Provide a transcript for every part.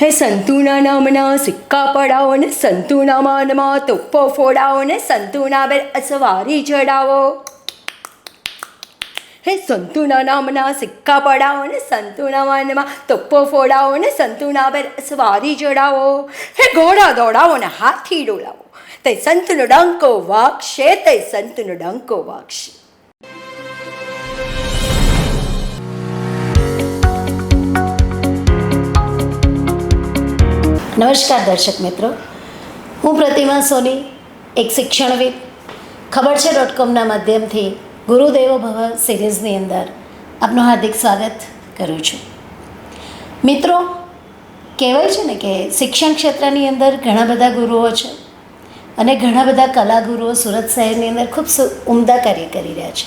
હે સંતુના નામના સિક્કા પડાવો ને સંતુના માનમાં તોપો ફોડાવો ને સંતુના બેર અસવારી ચડાવો. હે સંતુના નામના સિક્કા પડાવો ને સંતુના માનમાં તોપો ફોડાવો ને સંતુના બેર અસવારી ચડાવો. હે ઘોડા દોડાવો ને હાથી ડોલાવો. તે સંતનો ડંકો વાગશે તે સંતનો ડંકો વાગશે. નમસ્કાર દર્શક મિત્રો. હું પ્રતિમા સોની, એક શિક્ષણવિદ. ખબર છે ડોટ કોમના માધ્યમથી ગુરુદેવો ભવ સિરીઝની અંદર આપનું હાર્દિક સ્વાગત કરું છું. મિત્રો, કહેવાય છે ને કે શિક્ષણ ક્ષેત્રની અંદર ઘણા બધા ગુરુઓ છે અને ઘણા બધા કલાગુરુઓ સુરત શહેરની અંદર ખૂબ ઉમદા કાર્ય કરી રહ્યા છે.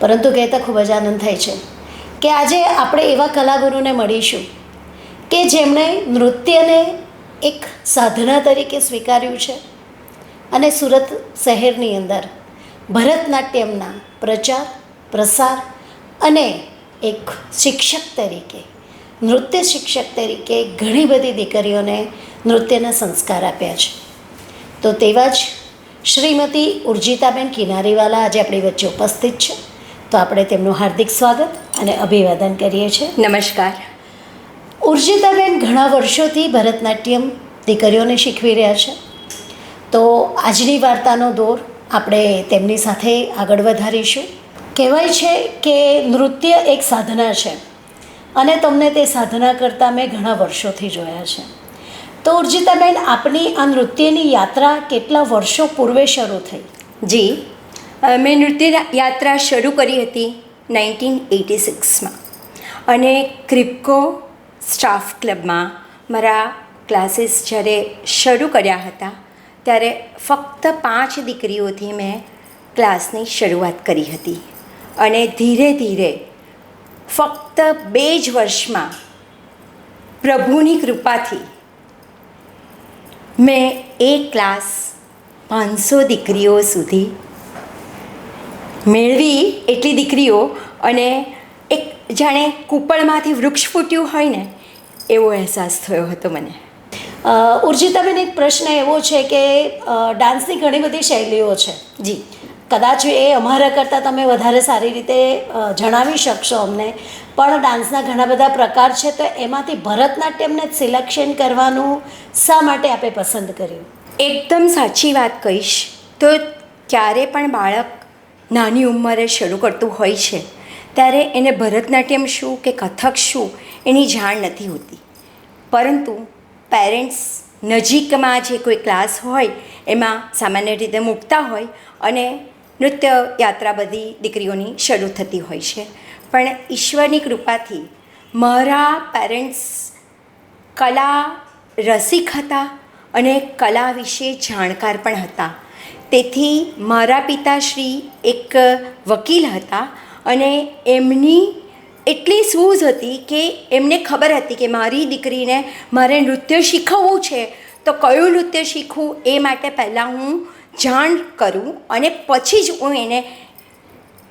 પરંતુ કહેતા ખૂબ જ આનંદ થાય છે કે આજે આપણે એવા કલાગુરુને મળીશું કે જેમણે નૃત્યને એક સાધના તરીકે સ્વીકાર્યું છે? અને સુરત શહેરની અંદર ભરતનાટ્યમના પ્રચાર, પ્રસાર અને એક શિક્ષક તરીકે, નૃત્ય શિક્ષક તરીકે ઘણી બધી દીકરીઓને નૃત્યના સંસ્કાર આપ્યા છે. તો તેવા જ શ્રીમતી ઉર્જિતાબેન કિનારીવાલા આજે આપણી વચ્ચે ઉપસ્થિત છે. તો આપણે તેમનું હાર્દિક સ્વાગત અને અભિવાદન કરીએ છીએ. નમસ્કાર. ઉર્જિતાબેન ઘણા વર્ષોથી ભરતનાટ્યમ દીકરીઓને શીખવી રહ્યા છે. તો આજની વાર્તાનો દોર આપણે તેમની સાથે આગળ વધારીશું. કહેવાય છે કે નૃત્ય એક સાધના છે અને તમને તે સાધના કરતાં મેં ઘણા વર્ષોથી જોયા છે. તો ઉર્જિતાબેન, આપની આ નૃત્યની યાત્રા કેટલા વર્ષો પૂર્વે શરૂ થઈ? જી મેં નૃત્ય યાત્રા શરૂ કરી હતી નાઇન્ટીન એટી સિક્સમાં. અને ક્રિપ્કો સ્ટાફ ક્લબમાં મારા ક્લાસીસ જ્યારે શરૂ કર્યા હતા, ત્યારે ફક્ત પાંચ દીકરીઓથી મેં ક્લાસની શરૂઆત કરી હતી. અને ધીરે ધીરે ફક્ત બે જ વર્ષમાં પ્રભુની કૃપાથી મેં એ ક્લાસ પાંચસો દીકરીઓ સુધી મેળવી એટલી દીકરીઓ અને જાણે કૂપળમાંથી વૃક્ષ ફૂટ્યું હોય ને એવો અહેસાસ થયો હતો મને. ઉર્જિતાબેન એક પ્રશ્ન એવો છે કે ડાન્સની ઘણી બધી શૈલીઓ છે. જી. કદાચ એ અમારા કરતાં તમે વધારે સારી રીતે જણાવી શકશો અમને. પણ ડાન્સના ઘણા બધા પ્રકાર છે તો એમાંથી ભરતનાટ્યમને સિલેક્શન કરવાનું શા માટે આપે પસંદ કર્યું? એકદમ સાચી વાત કહીશ. તો ક્યારે પણ બાળક નાની ઉંમરે શરૂ કરતું હોય છે ત્યારે એને ભરતનાટ્યમ શું કે કથક શું એની જાણ નથી હોતી. પરંતુ પેરેન્ટ્સ નજીકમાં જે કોઈ ક્લાસ હોય, એમાં સામાન્ય રીતે મૂકતા હોય અને નૃત્ય યાત્રા બધી દીકરીઓની શરૂ થતી હોય છે. પણ ઈશ્વરની કૃપાથી મારા પેરેન્ટ્સ કલા રસિક હતા અને કલા વિશે જાણકાર પણ હતા. તેથી મારા પિતાશ્રી એક વકીલ હતા અને એમની એટલી સૂઝ હતી કે એમને ખબર હતી કે મારી દીકરીને મારે નૃત્ય શીખવવું છે તો કયું નૃત્ય શીખવું એ માટે પહેલાં હું જાણ કરું અને પછી જ હું એને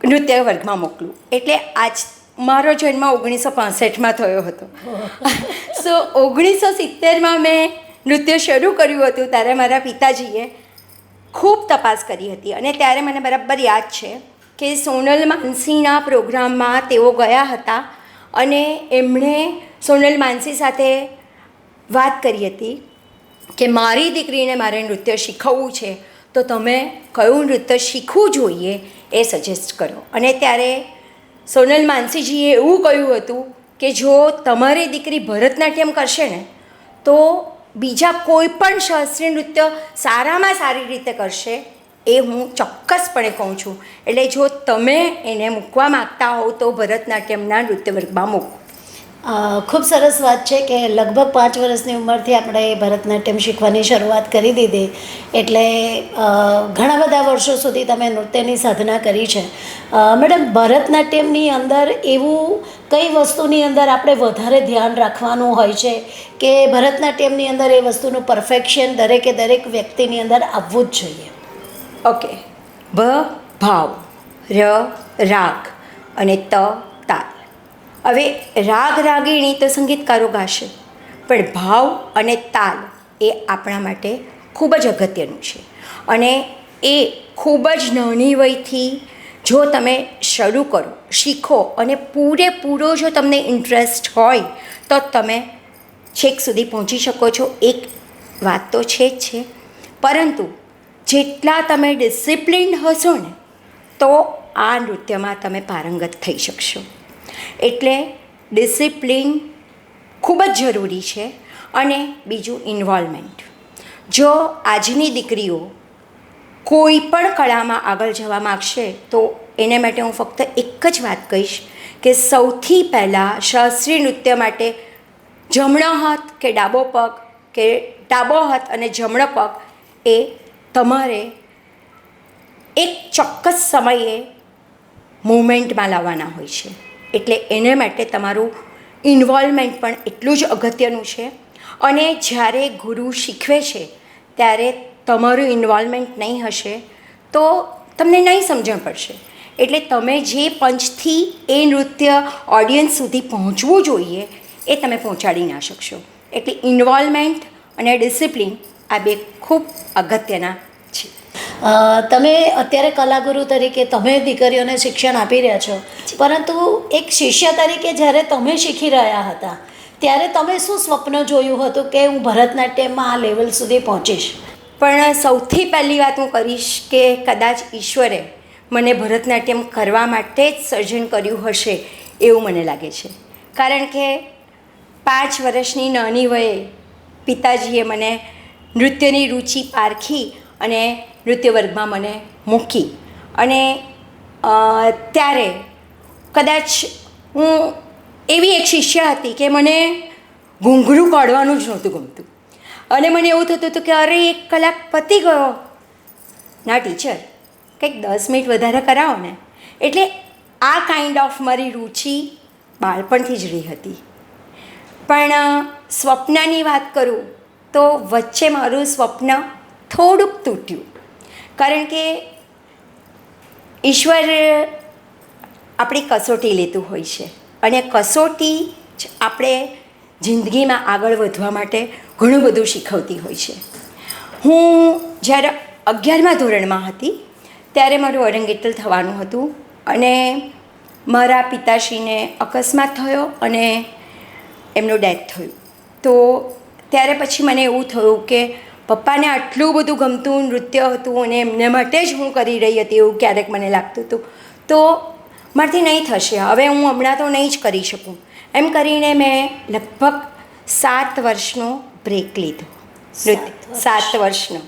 નૃત્ય વર્ગમાં મોકલું. એટલે આજ મારો જન્મ ઓગણીસો પાસઠમાં થયો હતો. સો ઓગણીસો સિત્તેરમાં મેં નૃત્ય શરૂ કર્યું હતું ત્યારે મારા પિતાજીએ ખૂબ તપાસ કરી હતી અને ત્યારે મને બરાબર યાદ છે કે સોનલ માનસીના પ્રોગ્રામમાં તેઓ ગયા હતા અને એમણે સોનલ માનસી સાથે વાત કરી હતી કે મારી દીકરીને મારે નૃત્ય શીખવવું છે, તો તમે કયું નૃત્ય શીખવું જોઈએ એ સજેસ્ટ કરો. અને ત્યારે સોનલ માનસીજીએ એવું કહ્યું હતું કે જો તમારી દીકરી ભરતનાટ્યમ કરશે ને, તો બીજા કોઈ પણ શાસ્ત્રીય નૃત્ય સારામાં સારી રીતે કરશે એ હું ચોક્કસપણે કહું છું. એટલે જો તમે એને મૂકવા માગતા હોવ તો ભરતનાટ્યમના નૃત્ય વર્ગમાં મૂકો ખૂબ સરસ વાત છે કે લગભગ પાંચ વર્ષની ઉંમરથી આપણે ભરતનાટ્યમ શીખવાની શરૂઆત કરી દીધી. એટલે ઘણા બધા વર્ષો સુધી તમે નૃત્યની સાધના કરી છે. મેડમ, ભરતનાટ્યમની અંદર એવું કઈ વસ્તુની અંદર આપણે વધારે ધ્યાન રાખવાનું હોય છે કે ભરતનાટ્યમની અંદર એ વસ્તુનું પરફેક્શન દરેકે દરેક વ્યક્તિની અંદર આવવું જ જોઈએ? ઓકે. ભ ભાવ. ર, રાગ. અને ત, તાલ. હવે રાગ રાગીણી તો સંગીતકારો ગાશે. પણ ભાવ અને તાલ એ આપણા માટે ખૂબ જ અગત્યનું છે. અને એ ખૂબ જ નાની વયથી જો તમે શરૂ કરો, શીખો અને પૂરેપૂરો જો તમને ઇન્ટરેસ્ટ હોય, તો તમે છેક સુધી પહોંચી શકો છો. એક વાત તો છે જ છે. પરંતુ જેટલા તમે ડિસિપ્લિન્ડ હશો ને, તો આ નૃત્યમાં તમે પારંગત થઈ શકશો. એટલે ડિસિપ્લિન ખૂબ જ જરૂરી છે અને બીજું ઇન્વોલ્વમેન્ટ જો આજની દીકરીઓ કોઈ પણ કળામાં આગળ જવા માગશે, તો એને માટે હું ફક્ત એક જ વાત કહીશ કે સૌથી પહેલાં શાસ્ત્રીય નૃત્ય માટે જમણો હાથ કે ડાબો પગ કે ડાબો હાથ અને જમણો પગ એ તમારે એક ચોક્કસ સમયે મૂવમેન્ટમાં લાવવાના હોય છે. એટલે એને માટે તમારું ઇન્વોલ્વમેન્ટ પણ એટલું જ અગત્યનું છે. અને જ્યારે ગુરુ શીખવે છે, ત્યારે તમારું ઇન્વોલ્વમેન્ટ નહીં હશે, તો તમને નહીં સમજણ પડશે. એટલે તમે જે પંચથી એ નૃત્ય ઓડિયન્સ સુધી પહોંચવું જોઈએ, એ તમે પહોંચાડી ના શકશો. એટલે ઇન્વોલ્વમેન્ટ અને ડિસિપ્લિન આ બે ખૂબ અગત્યના છે. તમે અત્યારે કલાગુરુ તરીકે તમે દીકરીઓને શિક્ષણ આપી રહ્યા છો. પરંતુ એક શિષ્ય તરીકે જ્યારે તમે શીખી રહ્યા હતા ત્યારે તમે શું સ્વપ્ન જોયું હતું કે હું ભરતનાટ્યમમાં આ લેવલ સુધી પહોંચીશ? પણ સૌથી પહેલી વાત હું કરીશ કે કદાચ ઈશ્વરે મને ભરતનાટ્યમ કરવા માટે જ સર્જન કર્યું હશે એવું મને લાગે છે. કારણ કે પાંચ વર્ષની નાની વયે પિતાજીએ મને નૃત્યની રુચિ પારખી અને નૃત્ય વર્ગમાં મને મૂકી. અને ત્યારે કદાચ હું એવી એક શિષ્ય હતી કે મને ઘૂંઘરું કાઢવાનું જ નહોતું ગમતું. અને મને એવું થતું હતું કે, અરે, એક કલાક પતી ગયો. ના, ટીચર, કંઈક દસ મિનિટ વધારે કરાવો ને. એટલે આ કાઇન્ડ ઓફ મારી રુચિ બાળપણથી જ રહી હતી. પણ સ્વપ્નાની વાત કરું તો વચ્ચે મારું સ્વપ્ન થોડુંક તૂટ્યું. કારણ કે ઈશ્વર આપણી કસોટી લેતું હોય છે. અને કસોટી જ આપણે જિંદગીમાં આગળ વધવા માટે ઘણું બધું શીખવતી હોય છે. હું જ્યારે અગિયારમા ધોરણમાં હતી, ત્યારે મારું અરંગેટલ થવાનું હતું અને મારા પિતાશ્રીને અકસ્માત થયો અને એમનું ડેથ થયું. તો ત્યારે પછી મને એવું થયું કે પપ્પાને આટલું બધું ગમતું નૃત્ય હતું અને એમને માટે જ હું કરી રહી હતી એવું ક્યારેક મને લાગતું હતું. તો મારાથી નહીં થશે. હવે હું હમણાં તો નહીં જ કરી શકું. એમ કરીને મેં લગભગ સાત વર્ષનો બ્રેક લીધો. નૃત્ય સાત વર્ષનો.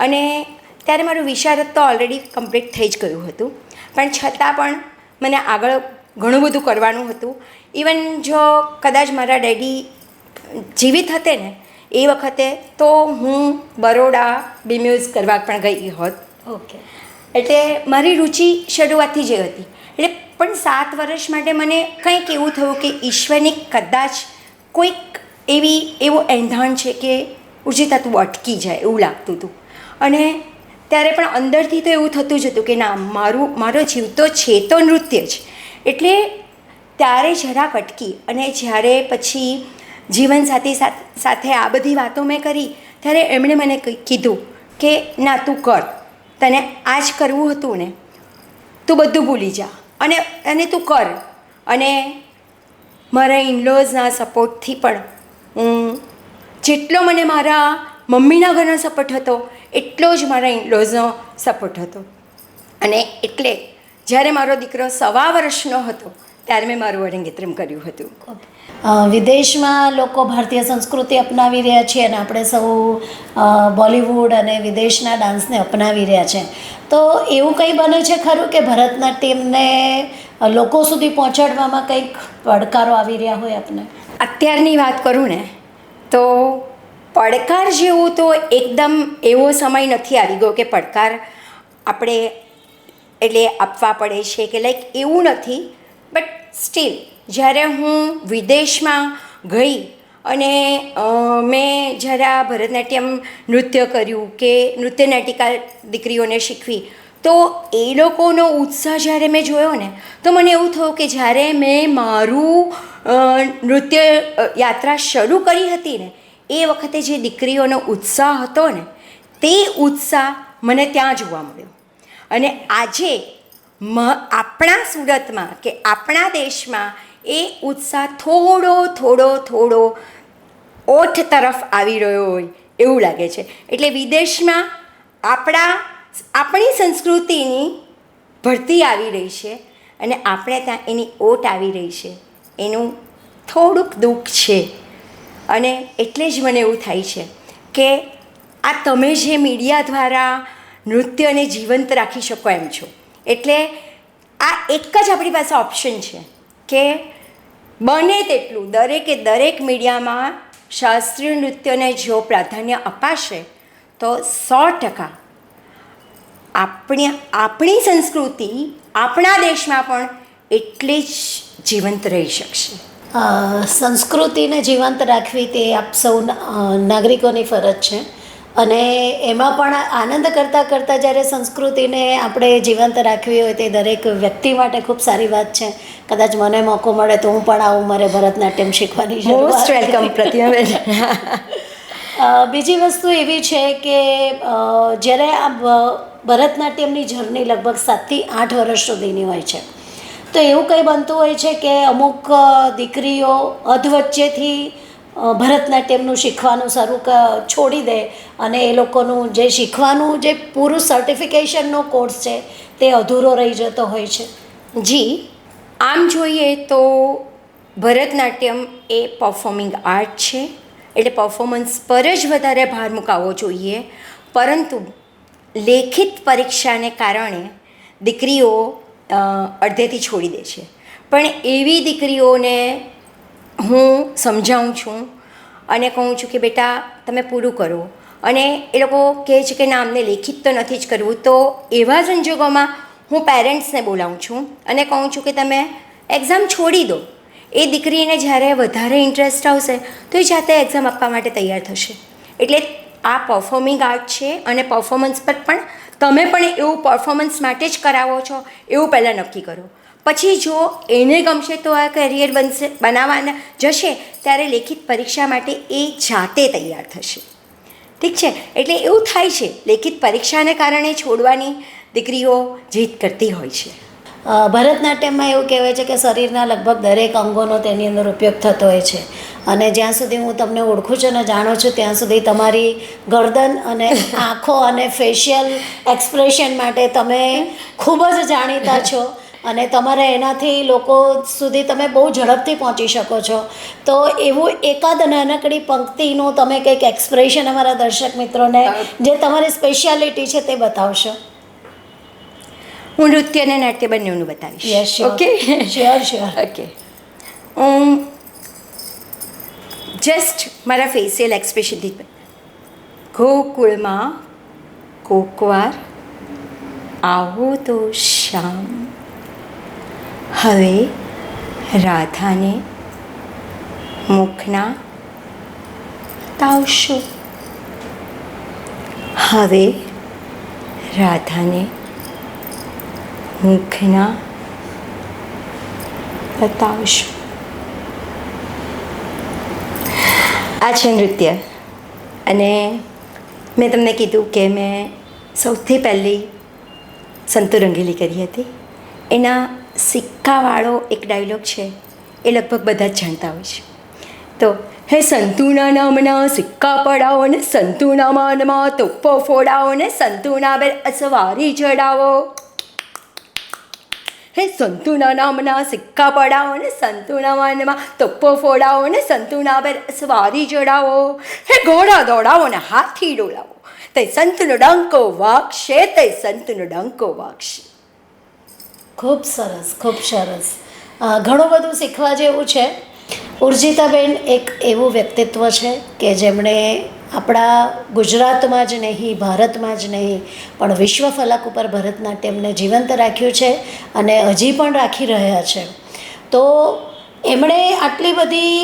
અને ત્યારે મારું વિશારદ તો ઓલરેડી કમ્પ્લીટ થઈ જ ગયું હતું. પણ છતાં પણ મને આગળ ઘણું બધું કરવાનું હતું. ઇવન જો કદાચ મારા ડેડી જીવિત હતે ને એ વખતે તો હું બરોડા બીમ્યુઝ કરવા પણ ગઈ હોત. ઓકે. એટલે મારી રુચિ શરૂઆતથી જ હતી. એટલે પણ સાત વર્ષ માટે મને કંઈક એવું થયું કે ઈશ્વરની કદાચ કોઈક એવી એવું એંધાણ છે કે ઉર્જિતા તું અટકી જાય એવું લાગતું હતું. અને ત્યારે પણ અંદરથી તો એવું થતું જ હતું કે ના મારું મારો જીવ તો છે તો નૃત્ય જ. એટલે ત્યારે જરાક અટકી અને જ્યારે પછી જીવનસાથી સાથ- આ બધી વાતો મેં કરી, ત્યારે એમણે મને કીધું કે, ના, તું કર. તને આ જ કરવું હતું ને, તું બધું ભૂલી જા. અને અને તું કર. અને મારા ઇનલોઝના સપોર્ટથી પણ હું જેટલો મને મારા મમ્મીના ઘરનો સપોર્ટ હતો, એટલો જ મારા ઇનલોઝનો સપોર્ટ હતો. અને એટલે જ્યારે મારો દીકરો સવા વર્ષનો હતો ત્યારે મેં મારું અરંગેત્રમ કર્યું હતું. વિદેશમાં લોકો ભારતીય સંસ્કૃતિ અપનાવી રહ્યા છે અને આપણે સૌ બોલિવૂડ અને વિદેશના ડાન્સને અપનાવી રહ્યા છે. તો એવું કંઈ બને છે ખરું કે ભરતનાટ્યમને લોકો સુધી પહોંચાડવામાં કંઈક પડકારો આવી રહ્યા હોય આપને? અત્યારની વાત કરું ને તો પડકાર જેવું તો એકદમ એવો સમય નથી આવી ગયો કે પડકાર આપણે એટલે આપવા પડે છે કે લાઈક એવું નથી બટ સ્ટીલ જ્યારે હું વિદેશમાં ગઈ અને મેં જ્યારે આ ભરતનાટ્યમ નૃત્ય કર્યું કે નૃત્ય નાટિકા દીકરીઓને શીખવી, તો એ લોકોનો ઉત્સાહ જ્યારે મેં જોયો ને, તો મને એવું થયું કે જ્યારે મેં મારું નૃત્ય યાત્રા શરૂ કરી હતી ને, એ વખતે જે દીકરીઓનો ઉત્સાહ હતો ને, તે ઉત્સાહ મને ત્યાં જોવા મળ્યો. અને આજે આપણા સુરતમાં કે આપણા દેશમાં એ ઉત્સાહ થોડો થોડો થોડો ઓઠ તરફ આવી રહ્યો હોય એવું લાગે છે. એટલે વિદેશમાં આપણા, આપણી સંસ્કૃતિની ભરતી આવી રહી છે અને આપણે ત્યાં એની ઓટ આવી રહી છે. એનું થોડુંક દુઃખ છે. અને એટલે જ મને એવું થાય છે કે આ તમે જે મીડિયા દ્વારા નૃત્યને જીવંત રાખી શકો એમ છો. એટલે આ એક જ આપણી પાસે ઓપ્શન છે કે બને તેટલું દરેકે દરેક મીડિયામાં શાસ્ત્રીય નૃત્યને જો પ્રાધાન્ય અપાશે તો સો ટકા આપણી આપણી સંસ્કૃતિ આપણા દેશમાં પણ એટલી જ જીવંત રહી શકશે. સંસ્કૃતિને જીવંત રાખવી તે આપ સૌ નાગરિકોની ફરજ છે. અને એમાં પણ આનંદ કરતાં કરતાં જ્યારે સંસ્કૃતિને આપણે જીવંત રાખવી હોય તે દરેક વ્યક્તિ માટે ખૂબ સારી વાત છે. કદાચ મને મોકો મળે તો હું પણ આવું મારે ભરતનાટ્યમ શીખવાની મોસ્ટ વેલકમ પ્રતિમાબેન બીજી વસ્તુ એવી છે કે જ્યારે આ ભરતનાટ્યમની જર્ની લગભગ સાતથી આઠ વર્ષ સુધીની હોય છે. તો એવું કંઈ બનતું હોય છે કે અમુક દીકરીઓ અધવચ્ચેથી ભરતનાટ્યમનું શીખવાનું શરૂ છોડી દે અને એ લોકોનું જે શીખવાનું જે પૂરું સર્ટિફિકેશનનો કોર્સ છે, તે અધૂરો રહી જતો હોય છે. જી, આમ જોઈએ તો ભરતનાટ્યમ એ પરફોર્મિંગ આર્ટ છે. એટલે પરફોર્મન્સ પર જ વધારે ભાર મુકાવવો જોઈએ. પરંતુ લેખિત પરીક્ષાને કારણે દીકરીઓ અડધેથી છોડી દે છે. પણ એવી દીકરીઓને હું સમજાવું છું અને કહું છું કે બેટા તમે પૂરું કરો. અને એ લોકો કહે છે કે ના, અમને લેખિત તો નથી જ કરવું. તો એવા સંજોગોમાં હું પેરેન્ટ્સને બોલાવું છું અને કહું છું કે તમે એક્ઝામ છોડી દો. એ દીકરીને જ્યારે વધારે ઇન્ટરેસ્ટ આવશે તો એ જાતે એક્ઝામ આપવા માટે તૈયાર થશે. એટલે આ પરફોર્મિંગ આર્ટ છે અને પરફોર્મન્સ પર પણ તમે પણ એવું પરફોર્મન્સ માટે જ કરાવો છો, એવું પહેલાં નક્કી કરો. પછી જો એને ગમશે તો આ કરિયર બનશે બનાવવાના જશે ત્યારે લેખિત પરીક્ષા માટે એ જાતે તૈયાર થશે. ઠીક છે? એટલે એવું થાય છે લેખિત પરીક્ષાને કારણે છોડવાની દીકરીઓ જીત કરતી હોય છે. ભરતનાટ્યમમાં એવું કહેવાય છે કે શરીરના લગભગ દરેક અંગોનો તેની અંદર ઉપયોગ થતો હોય છે. અને જ્યાં સુધી હું તમને ઓળખું છું અને જાણું છું ત્યાં સુધી તમારી ગરદન અને આંખો અને ફેશિયલ એક્સપ્રેશન માટે તમે ખૂબ જ જાણીતા છો. અને તમારે એનાથી લોકો સુધી તમે બહુ ઝડપથી પહોંચી શકો છો. તો એવું એકાદ નાનકડી પંક્તિનું તમે કંઈક એક્સપ્રેશન અમારા દર્શક મિત્રોને જે તમારી સ્પેશિયાલિટી છે તે બતાવશો? હું નૃત્ય અને નાટ્ય બંનેનું બતાવીશ. Yes okay sure sure okay હું જસ્ટ મારા ફેશિયલ એક્સપ્રેશનથી ગોકુળમાં કોકવાર આવો તો શ્યામ. હવે રાધાને મુખના તાવશો. હવે રાધાને મુખના બતાવશો આ છે નૃત્ય. અને મેં તમને કીધું કે મેં સૌથી પહેલી સંતુરંગીલી કરી હતી. એના સિક્કાવાળો એક ડાયલોગ છે, એ લગભગ બધા જ જાણતા હોય છે. તો, હે સંતુના નામના સિક્કા પડાવો ને સંતુણા માનમાં તોપો ફોડાવો ને સંતુણા બેર અસવારી ચડાવો. હે સંતુના નામના સિક્કા પડાવો ને સંતુના માનમાં તોપો ફોડાવો ને સંતુના બેર અસવારી ચડાવો. હે ઘોડા દોડાવો ને હાથી ડોળાવો તે સંતનો ડંકો વાગશે તે સંતનો ડંકો વાગશે. ખૂબ સરસ ખૂબ સરસ. ઘણું બધું શીખવા જેવું છે. ઉર્જિતાબેન એક એવું વ્યક્તિત્વ છે કે જેમણે આપણા ગુજરાતમાં જ નહીં, ભારતમાં જ નહીં, પણ વિશ્વ ફલક ઉપર ભરતનાટ્યમને જીવંત રાખ્યું છે અને હજી પણ રાખી રહ્યા છે. તો એમણે આટલી બધી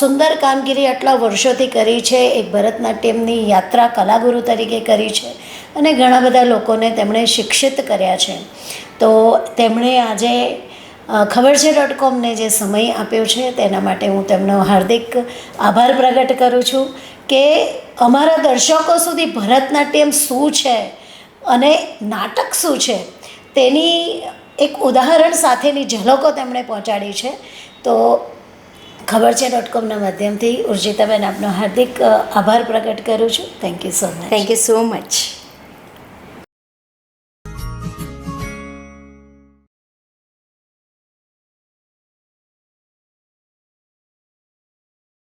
સુંદર કામગીરી આટલા વર્ષોથી કરી છે. એક ભરતનાટ્યમની યાત્રા કલાગુરુ તરીકે કરી છે. અને ઘણા બધા લોકોને તેમણે શિક્ષિત કર્યા છે. તો તેમણે આજે ખબર છે ડોટ કોમને જે સમય આપ્યો છે? તેના માટે હું તેમનો હાર્દિક આભાર પ્રગટ કરું છું કે અમારા દર્શકો સુધી ભરતનાટ્યમ શું છે અને નાટક શું છે? તેની એક ઉદાહરણ સાથેની ઝલકો તેમણે પહોંચાડી છે. તો ખબર છે ડોટ કોમના માધ્યમથી ઉર્જિતાબેન આપનો હાર્દિક આભાર પ્રગટ કરું છું. Thank you so much thank you so much